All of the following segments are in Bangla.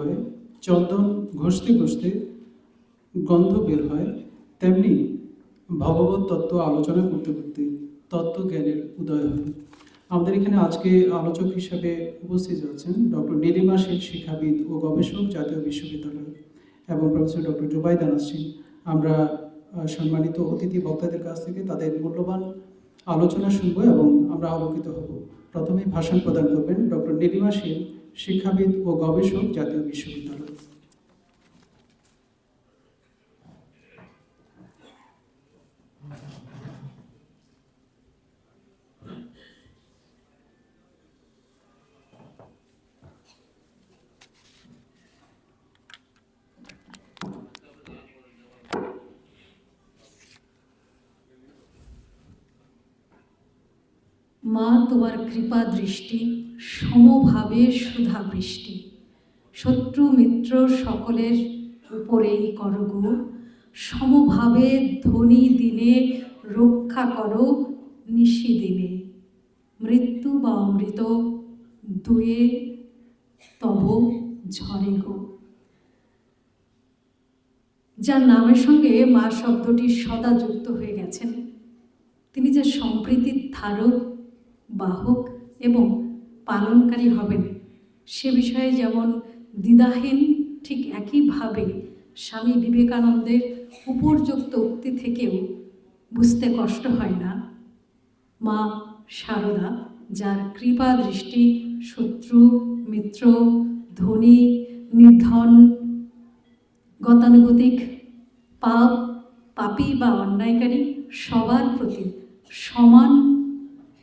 হয় চন্দন ঘষতে ঘষতে গন্ধ বের হয়, তেমনি ভগবত তত্ত্ব আলোচনা করতে করতে তত্ত্ব জ্ঞানের উদয় হয়। আমাদের এখানে আজকে আলোচক হিসাবে উপস্থিত আছেন ডক্টর নীলিমা সেন, শিক্ষাবিদ ও গবেষক জাতীয় বিশ্ববিদ্যালয় এবং প্রফেসর ডক্টর জুবাইদা সিং আমরা সম্মানিত অতিথি বক্তাদের কাছ থেকে তাদের মূল্যবান আলোচনা শুনব এবং আমরা আলোকিত হব। প্রথমে ভাষণ প্রদান করবেন ডক্টর নীলিমা সেন। শিক্ষাবিদ ও গবেষক জাতীয় বিশ্ববিদ্যালয়। মা, তোমার কৃপা দৃষ্টি, সমভাবে সুধা বৃষ্টি। শত্রু, মিত্র সকলের উপরেই করো গো। সমভাবে ধনী দিনে রক্ষা করো নিশি দিনে। মৃত্যু বা অমৃত দুয়ে তব ঝরে গো। যার নামের সঙ্গে মা শব্দটি সদা যুক্ত হয়ে গেছেন, তিনি যে সম্প্রীতির ধারক বাহক এবং পালনকারী হবেন। সে বিষয়ে যেমন দ্বিধাহীন, ঠিক একইভাবে স্বামী বিবেকানন্দের উপর্যুক্ত উক্তি থেকেও বুঝতে কষ্ট হয় না। মা শারদা যার কৃপা দৃষ্টি শত্রু, মিত্র, ধনী, নির্ধন, গতানুগতিক, পাপ, পাপী বা অন্যায়কারী সবার প্রতি সমান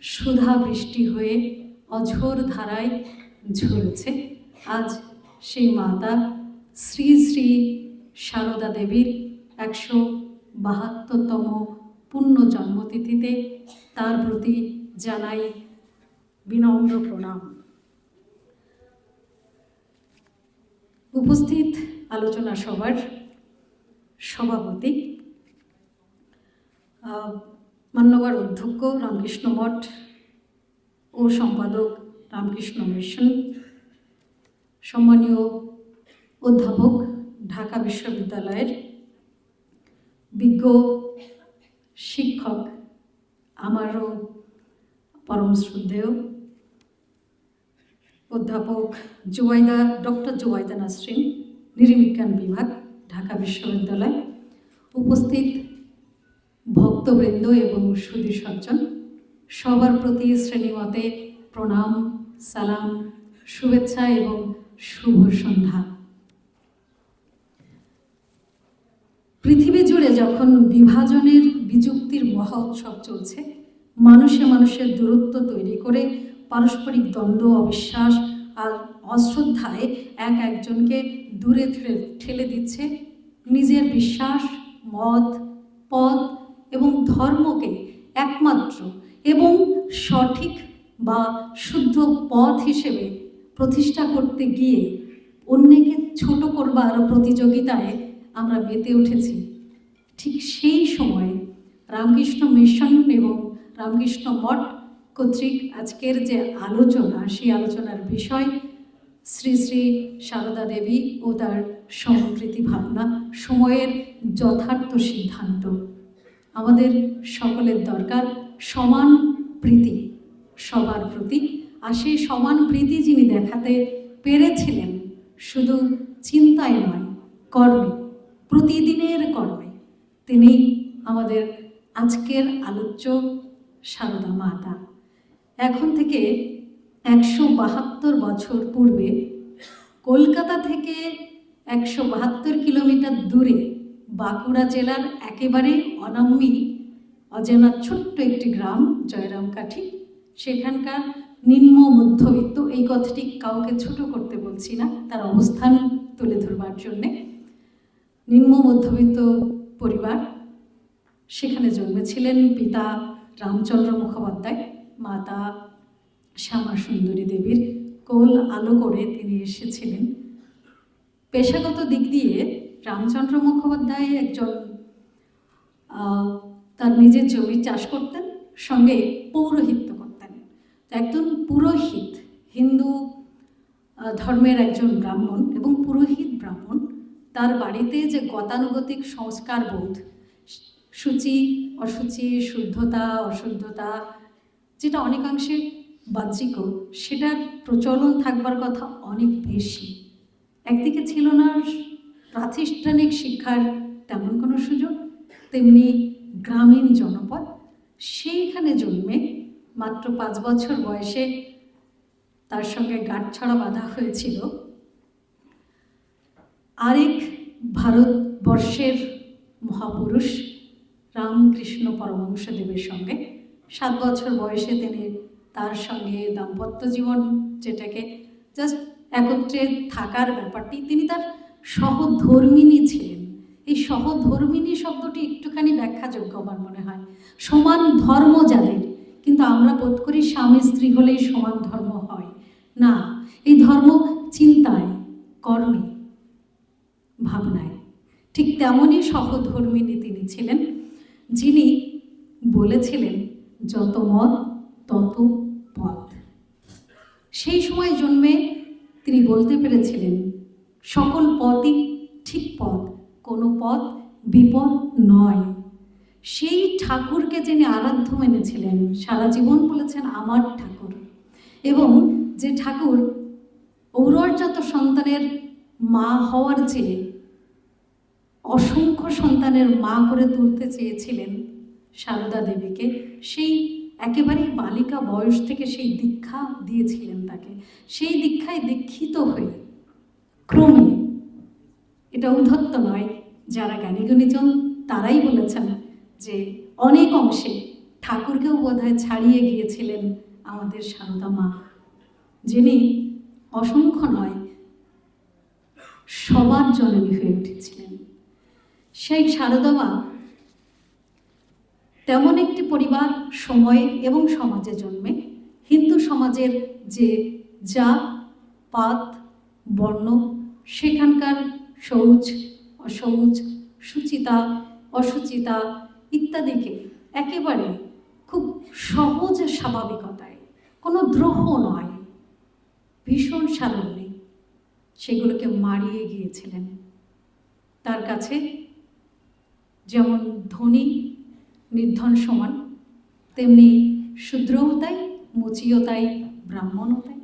সুধা বৃষ্টি হয়ে অঝোর ধারায় ঝরেছে। আজ সেই মাতা শ্রী শ্রী সারদা দেবীর একশো বাহাত্তরতম পূর্ণ জন্মতিথিতে তার প্রতি জানাই বিনম্র প্রণাম। উপস্থিত আলোচনা সভার সভাপতি মান্যবর অধ্যক্ষ রামকৃষ্ণ মঠ ও সম্পাদক রামকৃষ্ণ মিশন। সম্মানীয় অধ্যাপক ঢাকা বিশ্ববিদ্যালয়ের বিজ্ঞ শিক্ষক আমারও পরম শ্রদ্ধেয় অধ্যাপক জুবাইদা, ডক্টর জুবাইদা নাসরিন নৃবিজ্ঞান বিভাগ, ঢাকা বিশ্ববিদ্যালয়। উপস্থিত ভক্তবৃন্দ এবং সুধী সজ্জন, সবার প্রতি শ্রেণীমতে প্রণাম, সালাম, শুভেচ্ছা এবং শুভ সন্ধ্যা। পৃথিবী জুড়ে যখন বিভাজনের বিযুক্তির মহা উৎসব চলছে, মানুষে মানুষের দূরত্ব তৈরি করে পারস্পরিক দ্বন্দ্ব, অবিশ্বাস আর অশ্রদ্ধায় এক একজনকে দূরে ঠেলে দিচ্ছে নিজের বিশ্বাস, মত, পথ এবং ধর্মকে একমাত্র এবং সঠিক বা শুদ্ধ পথ হিসেবে প্রতিষ্ঠা করতে গিয়ে অন্যকে ছোট করবার প্রতিযোগিতায় আমরা মেতে উঠেছি। ঠিক সেই সময়ে রামকৃষ্ণ মিশন এবং রামকৃষ্ণ মঠ কর্তৃক আজকের যে আলোচনা, সেই আলোচনার বিষয় শ্রী শ্রী সারদা দেবী ও তার সম্প্রীতি ভাবনা, সময়ের যথার্থ সিদ্ধান্ত। আমাদের সকলের দরকার সমান প্রীতি, সবার প্রতি। আর সেই সমান প্রীতি যিনি দেখাতে পেরেছিলেন, শুধু চিন্তায় নয়, কর্মে, প্রতিদিনের কর্মে, তিনি আমাদের আজকের আলোচ্য সারদা মাতা। এখন থেকে একশো বাহাত্তর বছর পূর্বে কলকাতা থেকে একশো বাহাত্তর কিলোমিটার দূরে বাঁকুড়া জেলার একেবারে অনাম্যী অজেনা ছোট্ট একটি গ্রাম জয়রামকাঠি। সেখানকার নিম্ন মধ্যবিত্ত, এই কথাটি কাউকে ছোট করতে বলছি না, তার অবস্থান তুলে ধরবার জন্যে। নিম্ন মধ্যবিত্ত পরিবার, সেখানে জন্মেছিলেন পিতা রামচন্দ্র মুখোপাধ্যায়, মাতা শ্যামা সুন্দরী দেবীর কোল আলো করে তিনি এসেছিলেন। পেশাগত দিক দিয়ে রামচন্দ্র মুখোপাধ্যায় একজন তার নিজের জমি চাষ করতেন, সঙ্গে পৌরোহিত্য করতেন। একজন পুরোহিত, হিন্দু ধর্মের একজন ব্রাহ্মণ এবং পুরোহিত ব্রাহ্মণ, তার বাড়িতে যে গতানুগতিক সংস্কার বোধ সূচি অসুচি, শুদ্ধতা, অশুদ্ধতা, যেটা অনেকাংশে বাহ্যিক, সেটার প্রচলন থাকবার কথা অনেক বেশি। একদিকে ছিল না প্রাতিষ্ঠানিক শিক্ষার তেমন কোনো সুযোগ, তেমনি গ্রামীণ জনপদ, সেইখানে জন্মে মাত্র পাঁচ বছর বয়সে তার সঙ্গে গাঁটছড়া বাঁধা হয়েছিল। আরেক ভারতবর্ষের মহাপুরুষ রামকৃষ্ণ পরমহংসদেবের সঙ্গে সাত বছর বয়সে তিনি তার সঙ্গে দাম্পত্য জীবন যেটাকে জাস্ট একত্রে থাকার ব্যাপারটি, তিনি তার সহধর্মিনী ছিলেন। এই সহধর্মিনী শব্দটি একটুখানি ব্যাখ্যাযোগ্য আমার মনে হয়। সমান ধর্ম যাদের, কিন্তু আমরা বোধ করি স্বামী স্ত্রী হলেই সমান ধর্ম হয়। না, এই ধর্ম চিন্তায়, কর্মে, ভাবনায়। ঠিক তেমনই সহধর্মিনী তিনি ছিলেন, যিনি বলেছিলেন, যত মত, তত পথ। সেই সময় জন্মে তিনি বলতে পেরেছিলেন সকল পথই ঠিক পথ কোনো পথ বিপদ নয়। সেই ঠাকুরকে যিনি আরাধ্য মেনেছিলেন, সারা জীবন বলেছেন আমার ঠাকুর। এবং যে ঠাকুর ঔরজাত সন্তানের মা হওয়ার চেয়ে অসংখ্য সন্তানের মা করে তুলতে চেয়েছিলেন সারদা দেবীকে, সেই একেবারেই বালিকা বয়স থেকে সেই দীক্ষা দিয়েছিলেন তাকে। সেই দীক্ষায় দীক্ষিত হয়ে ক্রমে। এটা উদ্ধত্ত নয়, যারা জ্ঞানীগুণীজন তারাই বলেছেন যে অনেক অংশে ঠাকুরকেও বোধহয় ছাড়িয়ে গিয়েছিলেন আমাদের সারদা মা, যিনি অসংখ্য নয়, সবার জননী হয়ে উঠেছিলেন। সেই সারদা মা তেমন একটি পরিবার সময়ে এবং সমাজে জন্মে। হিন্দু সমাজের যে জাত, পাত, বর্ণ সেখানকার শৌচ অশৌচ সুচিতা, অসুচিতা ইত্যাদিকে একেবারে খুব সহজ স্বাভাবিকতায়, কোনো দ্রোহ নয়, ভীষণ সারণ্যে সেগুলোকে মারিয়ে গিয়েছিলেন। তার কাছে যেমন ধনী, নির্ধন সমান, তেমনি শূদ্রও তাই, মুচিও তাই, ব্রাহ্মণও তাই।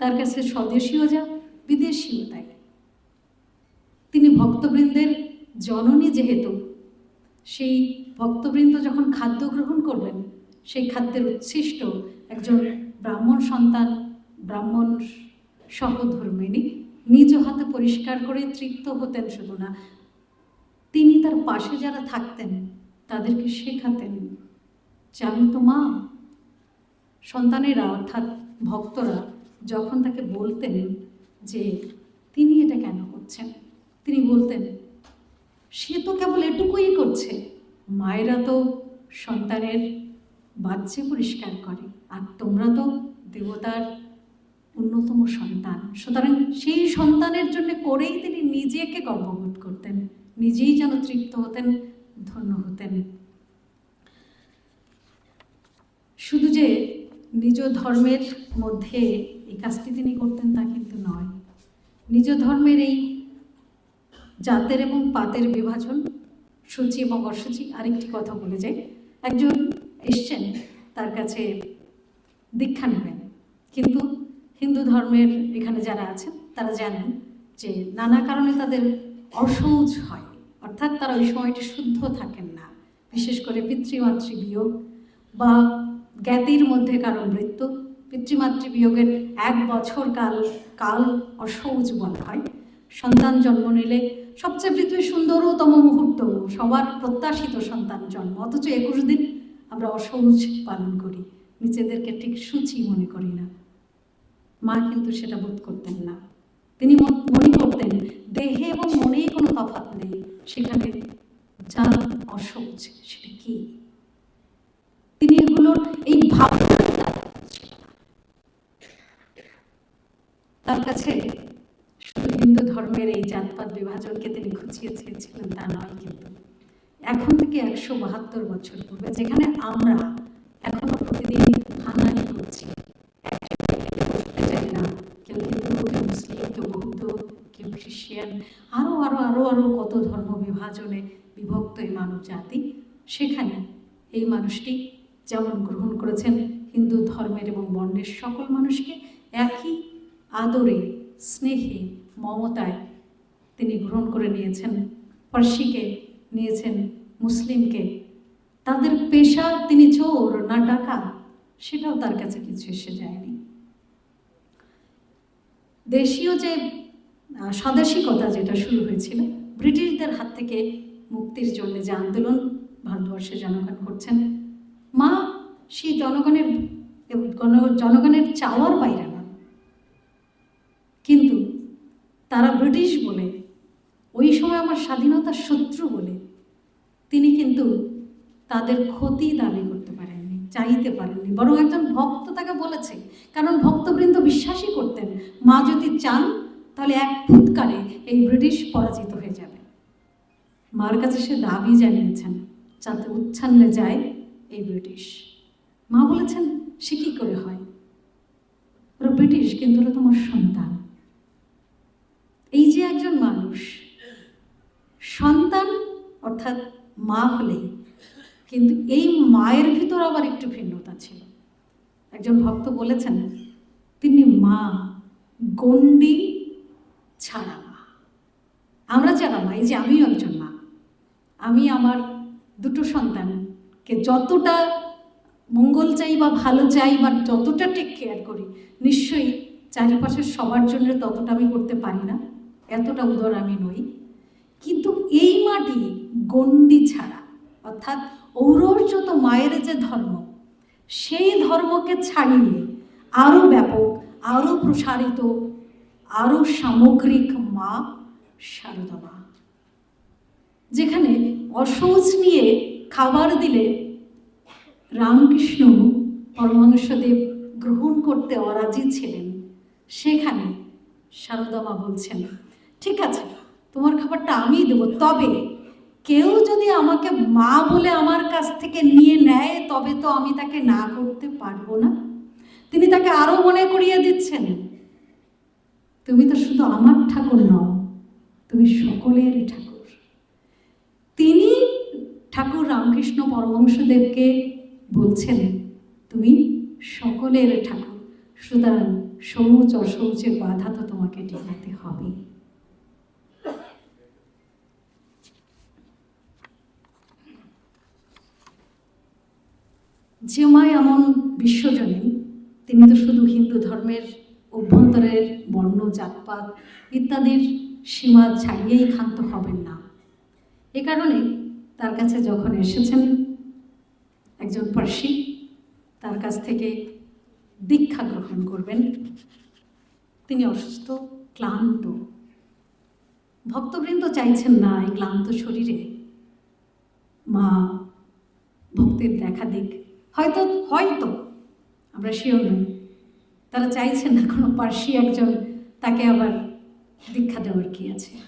তার কাছে স্বদেশীয় যা বিদেশীয় তাই। ভক্তবৃন্দের জননী যেহেতু, সেই ভক্তবৃন্দ যখন খাদ্য গ্রহণ করবেন, সেই খাদ্যের উচ্ছিষ্ট একজন ব্রাহ্মণ সন্তান, ব্রাহ্মণ সহধর্মিনী নিজ হাতে পরিষ্কার করে তৃপ্ত হতেন শুধু না, তিনি তার পাশে যারা থাকতেন, তাদেরকে শেখাতেন যে তো মা, সন্তানেরা অর্থাৎ ভক্তরা যখন তাকে বলতেন যে তিনি এটা কেন করছেন? তিনি বলতেন, সে তো কেবল এটুকুই করছে। মায়েরা তো সন্তানের বাচ্চা পরিষ্কার করে, আর তোমরা তো দেবতার অন্যতম সন্তান। সুতরাং সেই সন্তানের জন্য করেই তিনি নিজেকে গর্ববোধ করতেন, নিজেই যেন তৃপ্ত হতেন, ধন্য হতেন। শুধু যে নিজ ধর্মের মধ্যে এই কাজটি তিনি করতেন তা কিন্তু নয়। নিজ ধর্মের এই জাতের এবং পাতের বিভাজন। সূচি এবং অসুচি আরেকটি কথা বলে যাই। একজন এসছেন, তার কাছে দীক্ষা নেবেন। কিন্তু হিন্দু ধর্মের এখানে যারা আছেন, তারা জানেন যে নানা কারণে তাদের অসৌচ হয়। অর্থাৎ তারা ওই সময়টি শুদ্ধ থাকেন না। বিশেষ করে পিতৃমাতৃ বিয়োগ বা জ্ঞাতির মধ্যে কারও মৃত্যু। পিতৃমাতৃ বিয়োগের এক বছর কাল কাল অসৌচ বলা হয়। সন্তান জন্ম নিলে সবচেয়ে পৃথিবীর সুন্দরতম মুহূর্ত, সবার প্রত্যাশিত সন্তান জন্ম। অথচ একুশ দিন আমরা অসৌচ পালন করি। নিজেদেরকে ঠিক সূচি মনে করি না। মা কিন্তু সেটা বোধ করতেন না। তিনি মনে করতেন, দেহে এবং মনে কোনো তফাৎ নেই। সেখানে যা অসহজ, সেটা কি? তিনি এগুলোর এই ভাব তার কাছে হিন্দু ধর্মের এই জাতপাত বিভাজনকে তিনি ঘুচিয়ে চেয়েছিলেন তা নয় কিন্তু। এখন থেকে একশো বাহাত্তর বছর পূর্বে যেখানে আমরা এখনও প্রতিদিন হানানি করছি চাই না। কেউ হিন্দু, কেউ মুসলিম, কেউ বৌদ্ধ, কেউ খ্রিস্টিয়ান আরও আরও আরও আরও কত ধর্ম বিভাজনে বিভক্ত এই মানব জাতি। সেখানে এই মানুষটি যেমন গ্রহণ করেছেন হিন্দু ধর্মের এবং বর্ণের সকল মানুষকে একই আদরে স্নেহে, মমতায় তিনি গ্রহণ করে নিয়েছেন। পার্সিকে নিয়েছেন, মুসলিমকে। তাদের পেশা তিনি চোর না ডাকা সেটাও তার কাছে কিছু এসে যায়নি। দেশীয় যে স্বদেশিকতা যেটা শুরু হয়েছিল, ব্রিটিশদের হাত থেকে মুক্তির জন্য যে আন্দোলন ভারতবর্ষের জনগণ করছেন, মা, সেই জনগণের গণ- জনগণের চাওয়ার বাইরে নন কিন্তু তারা ব্রিটিশ বলে, ওই সময় আমার স্বাধীনতার শত্রু বলে। তিনি কিন্তু তাদের ক্ষতি দাবি করতে পারেননি, চাইতে পারেননি। বরং একজন ভক্ত তাকে বলেছে, কারণ ভক্তবৃন্দ বিশ্বাসই করতেন, মা যদি চান, তাহলে এক ফুৎকারে এই ব্রিটিশ পরাজিত হয়ে যাবে। মার কাছে সে দাবি জানিয়েছেন, যাতে উচ্ছন্নে যায় এই ব্রিটিশ। মা বলেছেন, সে কী করে হয়? ওরা ব্রিটিশ, কিন্তু ওরা তোমার সন্তান এই যে একজন মানুষ সন্তান অর্থাৎ মা হলেই। কিন্তু এই মায়ের ভিতর আবার একটু ভিন্নতা ছিল। একজন ভক্ত বলেছেন, তিনি মা, গণ্ডি ছাড়া মা। আমরা যারা মা, এই যে আমিও একজন মা, আমি আমার দুটো সন্তানকে যতটা মঙ্গল চাই বা ভালো চাই বা যতটা টেক কেয়ার করি, নিশ্চয়ই চারিপাশের সবার জন্য ততটা আমি করতে পারি না, এতটা উদর আমি নই। কিন্তু এই মাটি গণ্ডি ছাড়া, অর্থাৎ ঔরর্যত মায়ের যে ধর্ম, সেই ধর্মকে ছাড়িয়ে আরও ব্যাপক আরও প্রসারিত আরও সামগ্রিক মা শারদা মা। যেখানে অশৌচ নিয়ে খাবার দিলে রামকৃষ্ণ পরমাংশদেব গ্রহণ করতে অরাজি ছিলেন, সেখানে শারদা মা বলছেন, ঠিক আছে তোমার খাবারটা আমিই দেবো। তবে কেউ যদি আমাকে মা বলে আমার কাছ থেকে নিয়ে নেয়, তবে তো আমি তাকে না করতে পারব না। তিনি তাকে আরও মনে করিয়ে দিচ্ছেন। তুমি তো শুধু আমার ঠাকুর নও, তুমি সকলের ঠাকুর। তিনি ঠাকুর রামকৃষ্ণ পরমংশদেবকে বলছেন, তুমি সকলের ঠাকুর, সুতরাং শৌচ অশৌচের বাধা তো তোমাকে টেকাতে হবে। যে মায় এমন বিশ্বজনীন, তিনি তো শুধু হিন্দু ধর্মের অভ্যন্তরের বর্ণ, জাতপাত ইত্যাদির সীমা ছাড়িয়েই ক্ষান্ত হবেন না। এ কারণে তার কাছে যখন এসেছেন একজন পার্সি, তার কাছ থেকে দীক্ষা গ্রহণ করবেন। তিনি অসুস্থ, ক্লান্ত। ভক্তবৃন্দ চাইছেন না এই ক্লান্ত শরীরে মা ভক্তের দেখা দিক। হয়তো হয়তো, আমরা শিওর নই। তারা চাইছেন না কোনো পার্সি একজন, তাকে আবার দীক্ষা দেওয়ার কি আছে?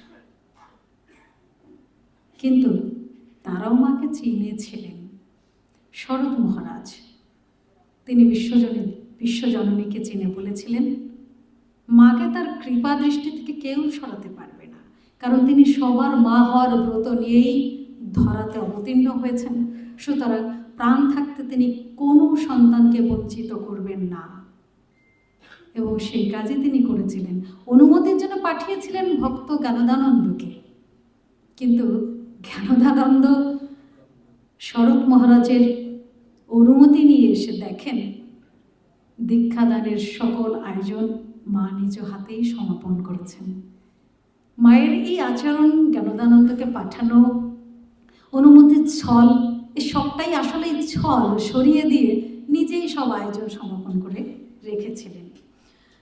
কিন্তু তারাও মাকে চিনেছিলেন। শরৎ মহারাজ, তিনি বিশ্বজনী, বিশ্বজননীকে চিনে বলেছিলেন, মাকে তার কৃপা দৃষ্টি থেকে কেউ সরাতে পারবে না। কারণ তিনি সবার মা হওয়ার ব্রত নিয়েই ধরাতে অবতীর্ণ হয়েছেন। সুতরাং প্রাণ থাকতে তিনি কোনো সন্তানকে বঞ্চিত করবেন না। এবং সেই কাজই তিনি করেছিলেন। অনুমতির জন্য পাঠিয়েছিলেন ভক্ত জ্ঞানদানন্দকে। কিন্তু জ্ঞানদানন্দ শরৎ মহারাজের অনুমতি নিয়ে এসে দেখেন, দীক্ষাদানের সকল আয়োজন মা নিজ হাতেই সমাপন করেছেন। মায়ের এই আচরণ জ্ঞানদানন্দকে পাঠানো, অনুমতির ছল এই সবটাই আসলে ছল সরিয়ে দিয়ে নিজেই সব আয়োজন সমাপন করে রেখেছিলেন।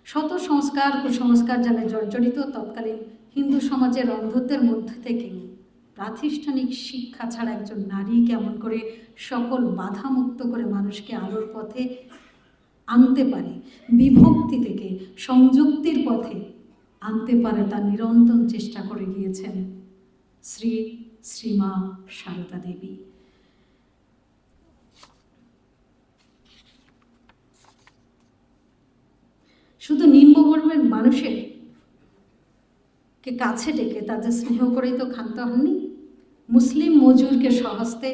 শত সংস্কার, কুসংস্কার জানে জর্জরিত তৎকালীন হিন্দু সমাজের অন্ধত্বের মধ্যে থেকে প্রাতিষ্ঠানিক শিক্ষা ছাড়া একজন নারী কেমন করে সকল বাধা মুক্ত করে মানুষকে আলোর পথে আনতে পারে, বিভক্তি থেকে সংযুক্তির পথে আনতে পারে তার নিরন্তর চেষ্টা করে গিয়েছেন শ্রী শ্রীমা সারদা দেবী। শুধু নিম্নবর্ণের মানুষের কে কাছে ডেকে তাদের স্নেহ করেই তো ক্ষান্ত হননি মুসলিম মজুরকে সহস্তে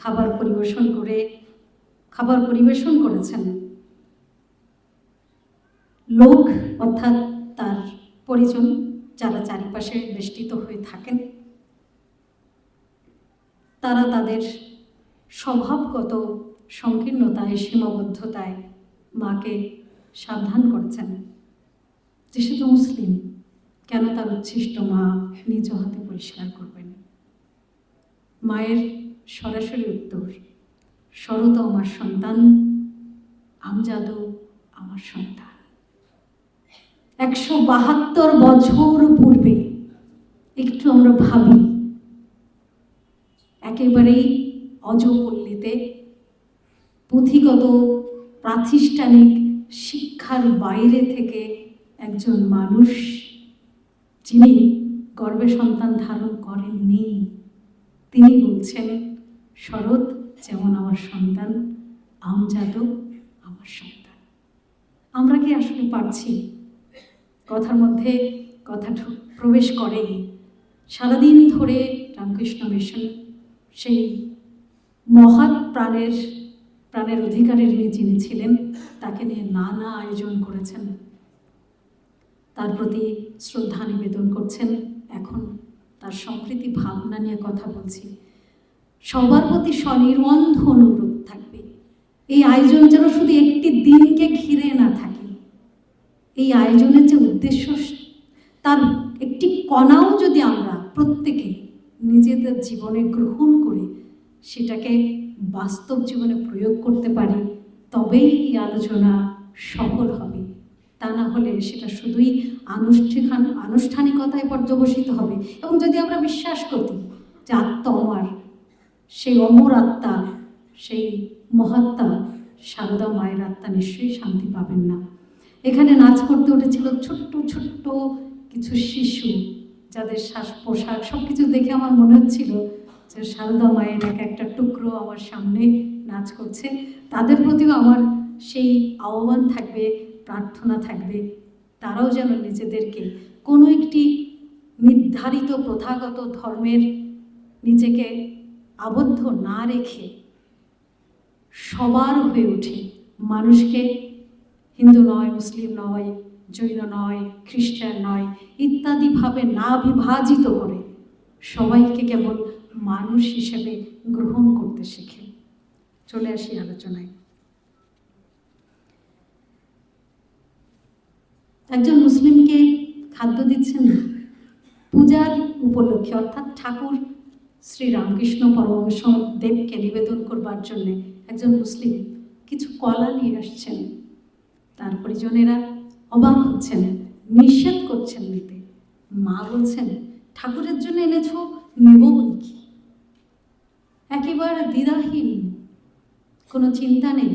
খাবার পরিবেশন করে, খাবার পরিবেশন করেছেন। লোক অর্থাৎ তার পরিজন যারা চারিপাশে বেষ্টিত হয়ে থাকেন, তারা তাদের স্বভাবগত সংকীর্ণতায়, সীমাবদ্ধতায় মাকে সাবধান করেছেন। যে সে তো মুসলিম, কেন তার উচ্ছিষ্ট মা নিজ হাতে পরিষ্কার করবেন? মায়ের সরাসরি উত্তর শরত আমার সন্তান আমজাদও আমার সন্তান। একশো বাহাত্তর বছর পূর্বে, একটু আমরা ভাবি, একেবারেই অজপল্লীতে পুঁথিগত, প্রাতিষ্ঠানিক শিক্ষার বাইরে থেকে একজন মানুষ যিনি গর্বে সন্তান ধারণ করেননি, তিনি বলছেন, শরৎ যেমন আমার সন্তান, আমজাদও আমার সন্তান। আমরা কি আসলে পারছি? কথার মধ্যে কথা প্রবেশ করে সারাদিন ধরে রামকৃষ্ণ মিশন সেই মহৎ প্রাণের প্রাণের অধিকারের যিনি ছিলেন, তাকে নিয়ে নানা আয়োজন করেছেন। তার প্রতি শ্রদ্ধা নিবেদন করছেন। এখন তার সম্প্রীতি ভাবনা নিয়ে কথা বলছি। সবার প্রতি স্বনির্বন্ধ অনুরোধ থাকবে। এই আয়োজন যেন শুধু একটি দিনকে ঘিরে না থাকে। এই আয়োজনের যে উদ্দেশ্য, তার একটি কণাও যদি আমরা প্রত্যেকে নিজেদের জীবনে গ্রহণ করে, সেটাকে বাস্তব জীবনে প্রয়োগ করতে পারি, তবেই এই আলোচনা সফল হবে। তা না হলে সেটা শুধুই আনুষ্ঠান, আনুষ্ঠানিকতায় পর্যবসিত হবে। এবং যদি আমরা বিশ্বাস করি যে আত্মা অমর সেই অমর আত্মা, সেই মহাত্মা, সারদা মায়ের আত্মা নিশ্চয়ই শান্তি পাবেন না। এখানে নাচ করতে উঠেছিল ছোট্ট ছোট্ট কিছু শিশু, যাদের শ্বাস পোশাক সব কিছু দেখে আমার মনে হচ্ছিল যে সারদা মায়ের এক একটা টুকরো আমার সামনে নাচ করছে। তাদের প্রতিও আমার সেই আহ্বান থাকবে, প্রার্থনা থাকবে, তারাও যেন নিজেদেরকে কোনো একটি নির্ধারিত প্রথাগত ধর্মের নিজেকে আবদ্ধ না রেখে সবার হয়ে ওঠে মানুষকে হিন্দু নয়, মুসলিম নয়, জৈন নয়, খ্রিস্টান নয়, ইত্যাদিভাবে না বিভাজিত করে সবাইকে কেবল মানুষ হিসেবে গ্রহণ করতে শেখে। চলে আসি আলোচনায়। একজন মুসলিমকে খাদ্য দিচ্ছেন পূজার উপলক্ষে, অর্থাৎ ঠাকুর শ্রী রামকৃষ্ণ পরমহংস দেবকে নিবেদন করবার জন্যে একজন মুসলিম কিছু কলা নিয়ে আসছেন। তার পরিজনেরা অবাক হচ্ছেন, নিষেধ করছেন নিতে মা বলছেন, ঠাকুরের জন্য এনেছো নেব একেবারে দ্বিধাহীন। কোনো চিন্তা নেই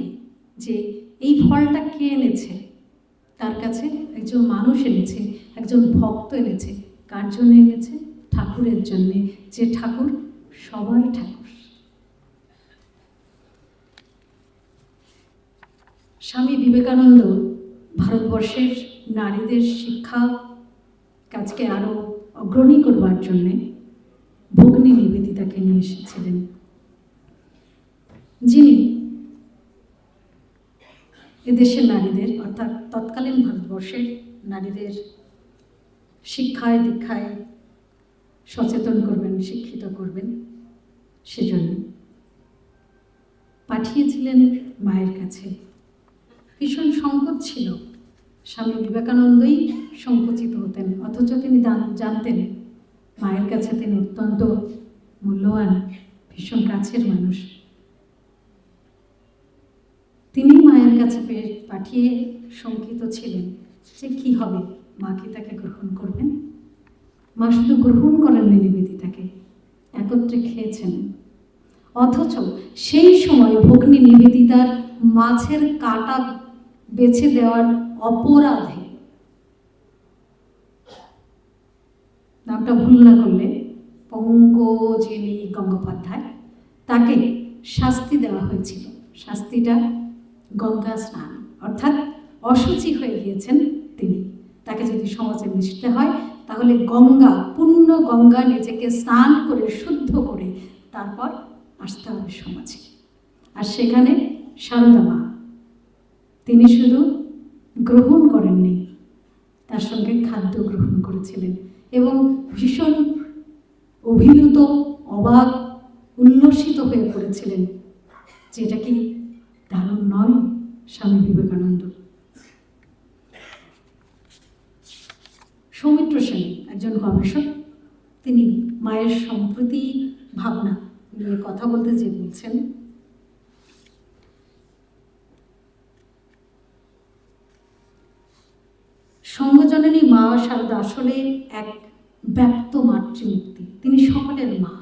যে এই ফলটা কে এনেছে? তার কাছে একজন মানুষ এনেছে, একজন ভক্ত এনেছে। কার জন্য এনেছে? ঠাকুরের জন্যে। যে ঠাকুর সবার ঠাকুর। স্বামী বিবেকানন্দ ভারতবর্ষের নারীদের শিক্ষা কাজকে আরও অগ্রণী করবার জন্যে ভগ্নী নিবেদিতাকে নিয়ে এসেছিলেন। যিনি এদেশের নারীদের, অর্থাৎ তৎকালীন ভারতবর্ষের নারীদের শিক্ষায়, দীক্ষায় সচেতন করবেন, শিক্ষিত করবেন সেজন্য পাঠিয়েছিলেন মায়ের কাছে। ভীষণ সংকট ছিল। স্বামী বিবেকানন্দই সংকুচিত হতেন, অথচ তিনি জানতেন মায়ের কাছে তিনি অত্যন্ত মূল্যবান, ভীষণ কাছের মানুষ তিনি মায়ের কাছে পাঠিয়ে শঙ্কিত ছিলেন যে কি হবে? মা কি তাকে গ্রহণ করবেন? মা শুধু গ্রহণ করেননি নিবেদিতাকে একত্রে খেয়েছেন। অথচ সেই সময় ভগ্নী নিবেদিতার মাছের কাটা বেছে দেওয়ার অপরাধে নামটা ভুল না করলে পঙ্কজিনী গঙ্গোপাধ্যায় তাকে শাস্তি দেওয়া হয়েছিল। শাস্তিটা গঙ্গা স্নান। অর্থাৎ অসুচি হয়ে গিয়েছেন তিনি। তাকে যদি সমাজে মিশতে হয়, তাহলে গঙ্গা, পূর্ণ গঙ্গা নিজেকে স্নান করে, শুদ্ধ করে তারপর আসতে হবে সমাজে। আর সেখানে সারদা মা, তিনি শুধু গ্রহণ করেননি, তার সঙ্গে খাদ্য গ্রহণ করেছিলেন এবং ভীষণ অভিভূত, অবাক, উল্লসিত হয়ে পড়েছিলেন, যেটা কি দারুণ নয় স্বামী বিবেকানন্দ। সৌমিত্র সেন, একজন গবেষক, তিনি মায়ের সম্প্রতি ভাবনা নিয়ে কথা বলতে যে বলছেন, সঙ্গজননী মা শারদা আসলে এক ব্যক্ত মাতৃমূর্তি। তিনি সকলের মা।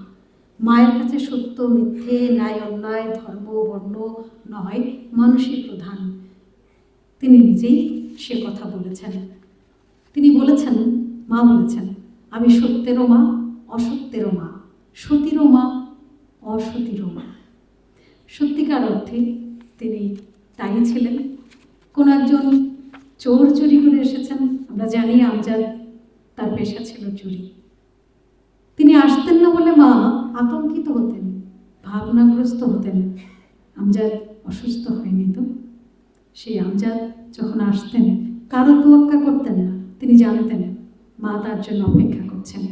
মায়ের কাছে সত্য, মিথ্যে, ন্যায়, অন্যায়, ধর্ম, বর্ণ নয়, মানুষই প্রধান। তিনি নিজেই সে কথা বলেছেন। তিনি বলেছেন, মা বলেছেন, আমি সত্যেরও মা, অসত্যেরও মা, সতীরও মা, অসতীরও মা। সত্যিকার অর্থে তিনি তাই ছিলেন। কোনো একজন চোর চুরি করে এসেছেন, আমরা জানি আমজাদ তার পেশা ছিল চুরি। তিনি আসতেন না বলে মা আতঙ্কিত হতেন, ভাবনাগ্রস্ত হতেন। আমজাদ অসুস্থ হয়নি তো? সেই আমজাদ যখন আসতেন, কারও তোয়াক্কা করতেন না। তিনি জানতেন, মা তার জন্য অপেক্ষা করছেন।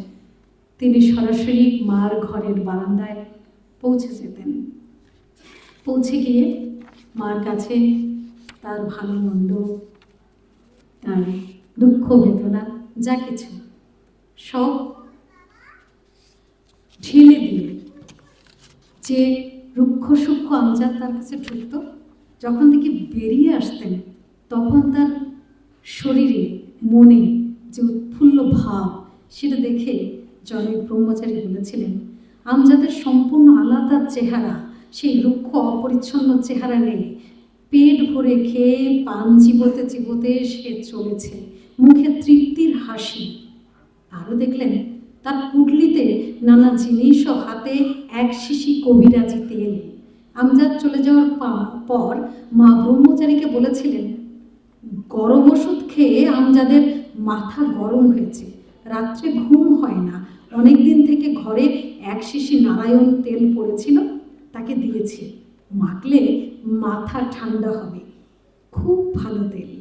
তিনি সরাসরি মার ঘরের বারান্দায় পৌঁছে যেতেন। পৌঁছে গিয়ে মার কাছে তার ভালো মন্দ, তার দুঃখ বেদনা, যা কিছু, সব ঢেলে দিয়ে যে রুক্ষ সূক্ষ্ম আমজাদ তার কাছে ঢুকত, যখন থেকে বেরিয়ে আসতেন, তখন তার শরীরে, মনে যে উৎফুল্ল ভাব, সেটা দেখে জনক ব্রহ্মচারী বলেছিলেন, আমজাদের সম্পূর্ণ আলাদা চেহারা, সেই রুক্ষ অপরিচ্ছন্ন চেহারা নেই। পেট ভরে খেয়ে পান চিবোতে চিবোতে সে চলেছে। মুখে তৃপ্তির হাসি। আরও দেখলেন তার পুটলিতে নানা জিনিস ও হাতে এক শিশি কবিরাজি তেল। আমজাদ চলে যাওয়ার পর মা ব্রহ্মচারীকে বলেছিলেন, গরম ওষুধ খেয়ে আমজাদের মাথা গরম হয়েছে। রাত্রে ঘুম হয় না। অনেক দিন থেকে ঘরে এক শিশি নারায়ণ তেল পড়েছিল, তাকে দিয়েছি। মাখলে মাথা ঠান্ডা হবে। খুব ভালো তেল।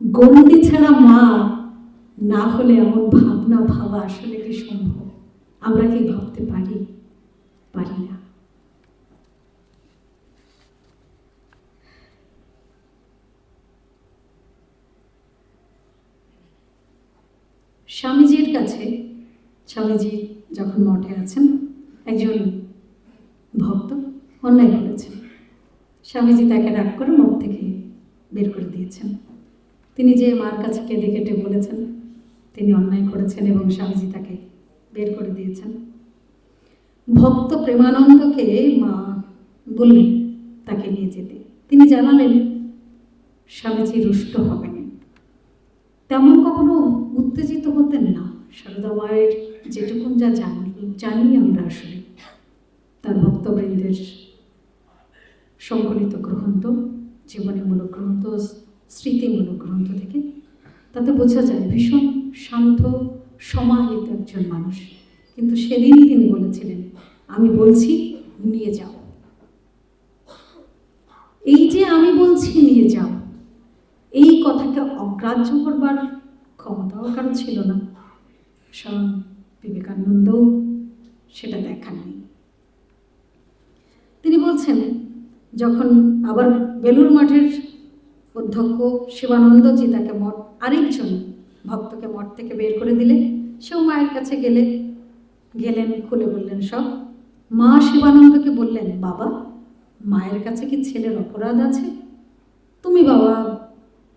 গণ্ডি ছাড়া মা না হলে এমন ভাবনা, ভাবা আসলে কি সম্ভব? আমরা কি ভাবতে পারি? পারি না। স্বামীজির কাছে, স্বামীজি যখন মঠে আছেন, একজন ভক্ত অন্যায় করেছেন। স্বামীজি তাকে রাগ করে মঠ থেকে বের করে দিয়েছেন। তিনি যে মার কাছে কেঁদে কেটে বলেছেন তিনি অন্যায় করেছেন এবং স্বামীজি তাকে বের করে দিয়েছেন। ভক্ত প্রেমানন্দকে মা বললেন, তাকে নিয়ে যেতে। তিনি জানালেন, স্বামীজি রুষ্ট হবেন। তেমন কখনো উত্তেজিত হতেন না। সারদা মায়ের যেটুকুন যা জানি জানি আমরা আসলে। তার ভক্তবৃন্দের সংকলিত গ্রন্থ জীবনীমূলক গ্রন্থ স্মৃতিমূলক গ্রন্থ থেকে তাতে বোঝা যায় ভীষণ শান্ত, সমাহিত একজন মানুষ। কিন্তু সেদিনই তিনি বলেছিলেন, আমি বলছি, নিয়ে যাও। এই যে আমি বলছি, নিয়ে যাও, এই কথাকে অগ্রাহ্য করবার ক্ষমতাও কারও ছিল না। স্বয়ং বিবেকানন্দও সেটা দেখাননি তিনি বলছেন, যখন আবার বেলুর মাঠের অধ্যক্ষ শিবানন্দজি তাকে মঠ আরেকজন ভক্তকে মঠ থেকে বের করে দিলে সেও মায়ের কাছে গেলে, গেলেন, খুলে বললেন সব। মা শিবানন্দকে বললেন, বাবা, মায়ের কাছে কি ছেলের অপরাধ আছে? তুমি বাবা,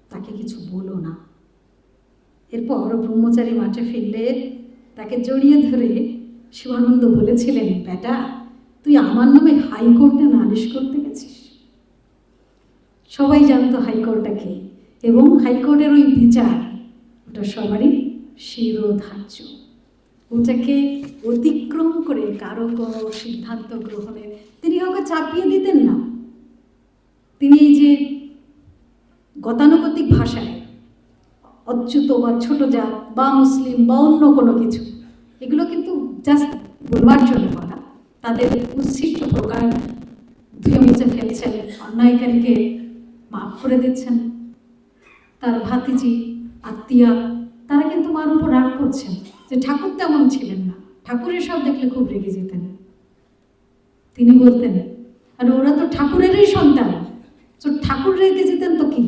তাকে কিছু বলো না। এরপর ব্রহ্মচারী মাঠে ফিরলে, তাকে জড়িয়ে ধরে শিবানন্দ বলেছিলেন, বেটা, তুই আমার নামে হাইকোর্টে নালিশ করতে গেছিস। সবাই জানতো হাইকোর্টটা কি এবং হাইকোর্টের ওই বিচার ওটা সবারই শিরোধার্য। ওটাকে অতিক্রম করে কারও কোনো সিদ্ধান্ত গ্রহণের তিনি কাউকে চাপিয়ে দিতেন না। তিনি এই যে গতানুগতিক ভাষায় অচ্যুত বা ছোট জাত বা মুসলিম বা অন্য কোনো কিছু, এগুলো কিন্তু জাস্ট বলবার জন্য বলা তাদের উচ্ছিষ্ট প্রকার ধুয়ে মুছে ফেলছেন, অন্যায়কারীকে মাফ করে দিচ্ছেন। তার ভাতিজি আত্মীয়া, তারা কিন্তু মার উপর রাগ করছেন যে ঠাকুর তেমন ছিলেন না। ঠাকুরের সব দেখলে খুব রেগে যেতেন। তিনি বলতেন, আর ওরা তো ঠাকুরেরই সন্তান। তো ঠাকুর রেগে যেতেন তো কি?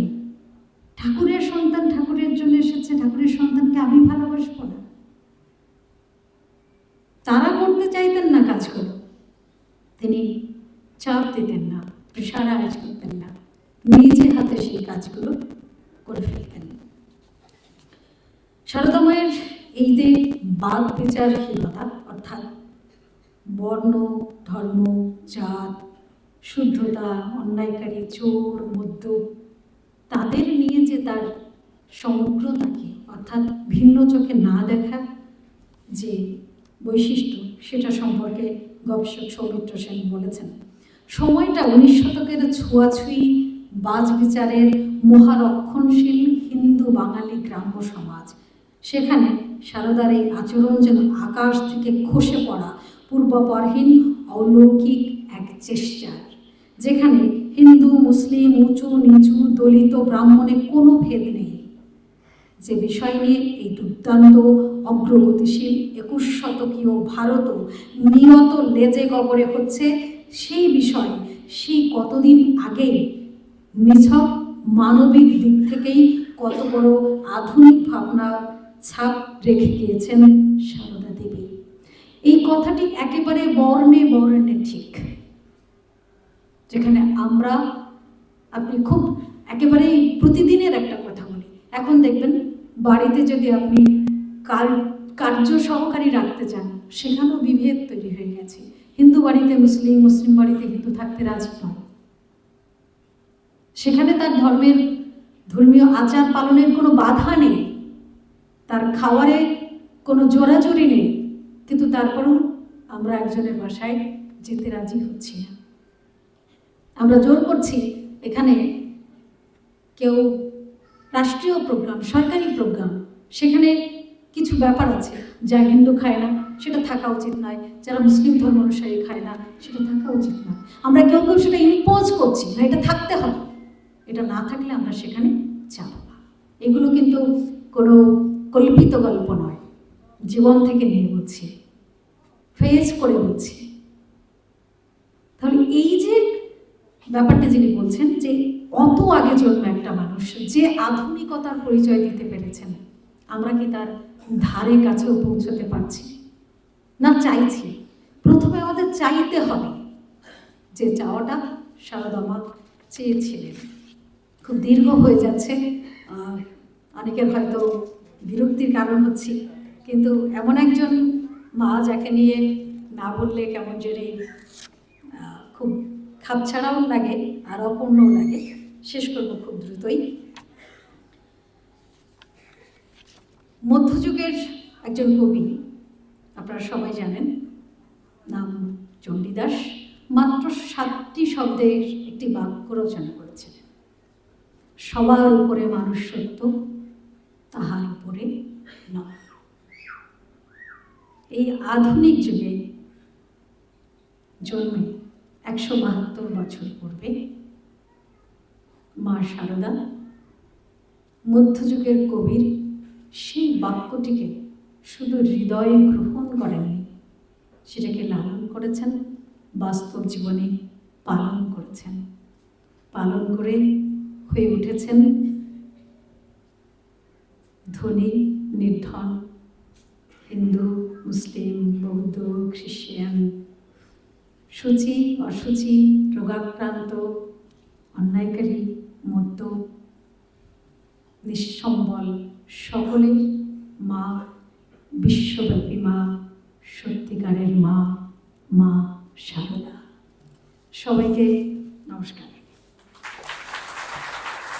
ঠাকুরের সন্তান ঠাকুরের জন্য এসেছে, ঠাকুরের সন্তানকে আমি ভালোবাসবো না। তারা করতে চাইতেন না কাজগুলো তিনি চাপ দিতেন না প্রেশার আয়োজ করতেন না। নিজে হাতে সেই কাজগুলো করে ফেলতেন। মায়ের এই যে বাদ বিচারহীনতা, অর্থাৎ বর্ণ, ধর্ম, জাত, শুদ্ধতা, অন্যায়কারী, চোর মধ্য তাদের নিয়ে যে তার সমগ্রতাকে, অর্থাৎ ভিন্ন চোখে না দেখা যে বৈশিষ্ট্য, সেটা সম্পর্কে গবেষক সৌমিত্র সেন বলেছেন। সময়টা উনিশ শতকের ছোঁয়াছুঁই বাজ বিচারের মহারক্ষণশীল হিন্দু বাঙালি গ্রাম্য সমাজ। সেখানে সারদার এই আচরণ যেন আকাশ থেকে খসে পড়া পূর্বপরহীন অলৌকিক এক চেষ্টার, যেখানে হিন্দু, মুসলিম, উঁচু, নিচু, দলিত, ব্রাহ্মণে কোনো ভেদ নেই। যে বিষয় নিয়ে এই দুর্দান্ত, অগ্রগতিশীল একুশ শতকীয় ভারতও নিয়ত লেজে গবরে হচ্ছে, সেই বিষয় সেই কতদিন আগে নিছক মানবিক দিক থেকেই কত বড় আধুনিক ভাবনা ছাপ রেখে গিয়েছেন সারদা দেবী। এই কথাটি একেবারে বর্ণে বর্ণে ঠিক, যেখানে আমরা, আপনি খুব একেবারে প্রতিদিনের একটা কথা বলি। এখন দেখবেন, বাড়িতে যদি আপনি কার্য সহকারী রাখতে চান, সেখানেও বিভেদ তৈরি হয়ে গেছে। হিন্দু বাড়িতে মুসলিম মুসলিম বাড়িতে হিন্দু থাকতে রাজি নয়। সেখানে তার ধর্মের, ধর্মীয় আচার পালনের কোনো বাধা নেই। তার খাওয়ারে কোনো জোরাজুরি নেই, কিন্তু তারপরেও আমরা একজনের বাসায় যেতে রাজি হচ্ছি না। আমরা জোর করছি এখানে কেউ রাষ্ট্রীয় প্রোগ্রাম, সরকারি প্রোগ্রাম, সেখানে কিছু ব্যাপার আছে যা হিন্দু খায় না, সেটা থাকা উচিত নয়, যারা মুসলিম ধর্ম অনুসারী খায় না, সেটা থাকা উচিত নয়। আমরা কেউ কেউ সেটা ইম্পোজ করছি না এটা থাকতে হবে। এটা না থাকলে আমরা সেখানে যাব না। এগুলো কিন্তু কোনো কল্পিত গল্প নয়, জীবন থেকে নিয়ে বলছি ফেস করে বলছি। তাহলে এই যে ব্যাপারটা যিনি বলছেন যে অত আগে জন্ম একটা মানুষ, যে আধুনিকতার পরিচয় দিতে পেরেছেন, আমরা কি তার ধারে কাছেও পৌঁছতে পারছি? না, চাইছি। প্রথমে আমাদের চাইতে হবে যে চাওয়াটা সারদামা চেয়েছিলেন। খুব দীর্ঘ হয়ে যাচ্ছে। অনেকের হয়তো বিরক্তির কারণ হচ্ছে, কিন্তু এমন একজন মা যাকে নিয়ে না বললে কেমন যেন খুব খাপছাড়াও লাগে আর অপূর্ণও লাগে। শেষ করব খুব দ্রুতই। মধ্যযুগের একজন কবি, আপনারা সবাই জানেন, নাম চণ্ডীদাস মাত্র সাতটি শব্দের একটি বাক্য রচনা করেছিলেন। সবার উপরে মানুষ সত্য, তাহার উপরে নয় এই আধুনিক যুগে জন্মে একশো বাহাত্তর বছর পূর্বে মা শারদা মধ্যযুগের কবির সেই বাক্যটিকে শুধু হৃদয়ে গ্রহণ করেননি, সেটাকে লালন করেছেন, বাস্তব জীবনে পালন করেছেন। পালন করে হয়ে উঠেছেন ধনী, নির্ধন হিন্দু, মুসলিম, বৌদ্ধ, খ্রিস্টান সূচি অসুচি রোগাক্রান্ত, অন্যায়কারী মধ্য নিঃসম্বল সকলের মা, বিশ্বব্যাপী মা, সত্যিকারের মা মা সারদা। সবাইকে নমস্কার।